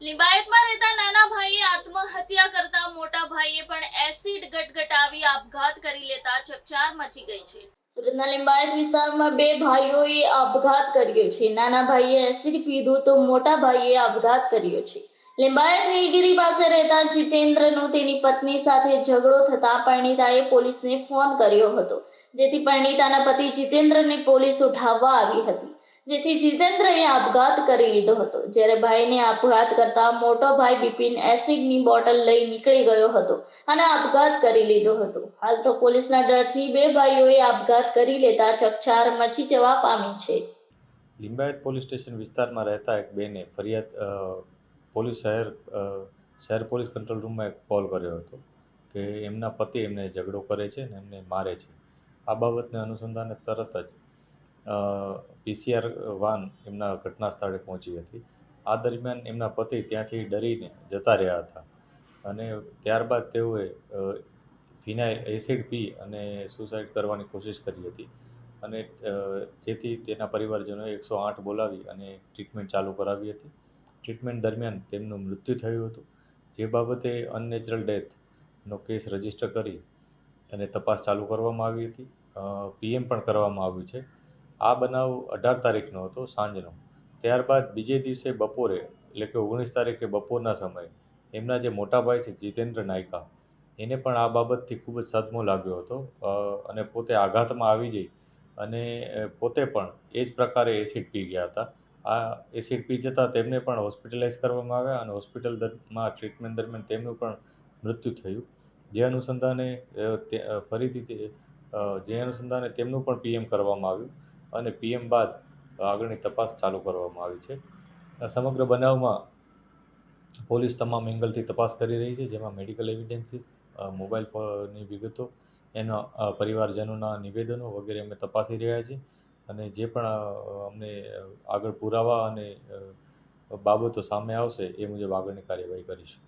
લિંબાયતમાં રહેતા નાના ભાઈએ આત્મહત્યા કરતા મોટા ભાઈએ પણ એસિડ ગટગટાવી આપઘાત કરી લેતા ચકચાર મચી ગઈ છે. સુરતના લિંબાયત વિસ્તારમાં બે ભાઈઓએ આપઘાત કર્યો છે. નાના ભાઈએ એસિડ પીધું તો મોટા ભાઈએ આપઘાત કર્યો છે. લિંબાયત નીલગીરી પાસે રહેતા જીતેન્દ્રનો તેની પત્ની સાથે ઝઘડો થતા પરિણીતાએ પોલીસને ફોન કર્યો હતો. જેથી પરિણીતાના પતિ જીતેન્દ્રને પોલીસ ઉઠાવવા આવી હતી. જેથી જીતેન્દ્રએ આપઘાત કરી લીધો હતો. જ્યારે ભાઈને આપઘાત કરતા મોટો ભાઈ બિપિન એસિડની બોટલ લઈ નીકળી ગયો હતો અને આપઘાત કરી લીધો હતો. હાલ તો પોલીસના ડરથી બે ભાઈઓએ આપઘાત કરી લેતા ચકચાર મચી જવા પામી છે. લિંબાયત પોલીસ સ્ટેશન વિસ્તારમાં રહેતા એક બેને ફરિયાદ પોલીસ શહેર શહેર પોલીસ કંટ્રોલ રૂમમાં એક કોલ કર્યો હતો કે એમના પતિ એમને ઝઘડો કરે છે ને એમને મારે છે. આ બાબતને અનુસંધાને તરત જ પીસીઆર વાન એમના ઘટના સ્થળે પહોંચી હતી. આ દરમિયાન એમના પતિ ત્યાંથી ડરીને જતા રહ્યા હતા. અને ત્યારબાદ તેઓએ ફિનાઇલ એસિડ પી અને સુસાઇડ કરવાની કોશિશ કરી હતી. અને જેથી તેના પરિવારજનોએ એકસો આઠ બોલાવી અને ટ્રીટમેન્ટ ચાલુ કરાવી હતી. ટ્રીટમેન્ટ દરમિયાન તેમનું મૃત્યુ થયું હતું. જે બાબતે અનનેચરલ ડેથનો કેસ રજિસ્ટર કરી અને તપાસ ચાલુ કરવામાં આવી હતી. પીએમ પણ કરવામાં આવ્યું છે. આ બનાવ અઢાર તારીખનો હતો, સાંજનો. ત્યારબાદ બીજે દિવસે બપોરે, એટલે કે ઓગણીસ તારીખે બપોરના સમયે, એમના જે મોટા ભાઈ છે, જીતેન્દ્ર નાયકા, એને પણ આ બાબતથી ખૂબ જ સદમો લાગ્યો હતો અને પોતે આઘાતમાં આવી જઈ અને પોતે પણ એ જ પ્રકારે એસિડ પી ગયા હતા. આ એસિડ પી જતાં તેમને પણ હોસ્પિટલાઇઝ કરવામાં આવ્યા અને હોસ્પિટલ દરમાં ટ્રીટમેન્ટ દરમિયાન તેમનું પણ મૃત્યુ થયું. જે અનુસંધાને ફરીથી જે અનુસંધાને તેમનું પણ પીએમ કરવામાં આવ્યું. અને પીએમ બાદ આગળની તપાસ ચાલુ કરવામાં આવી છે. સમગ્ર બનાવમાં પોલીસ તમામ એંગલથી તપાસ કરી રહી છે, જેમાં મેડિકલ એવિડન્સીસ મોબાઈલ ફોનની વિગતો, એના પરિવારજનોના નિવેદનો વગેરે અમે તપાસી રહ્યા છીએ. અને જે પણ અમને આગળ પુરાવા અને બાબતો સામે આવશે એ મુજબ આગળની કાર્યવાહી કરીશું.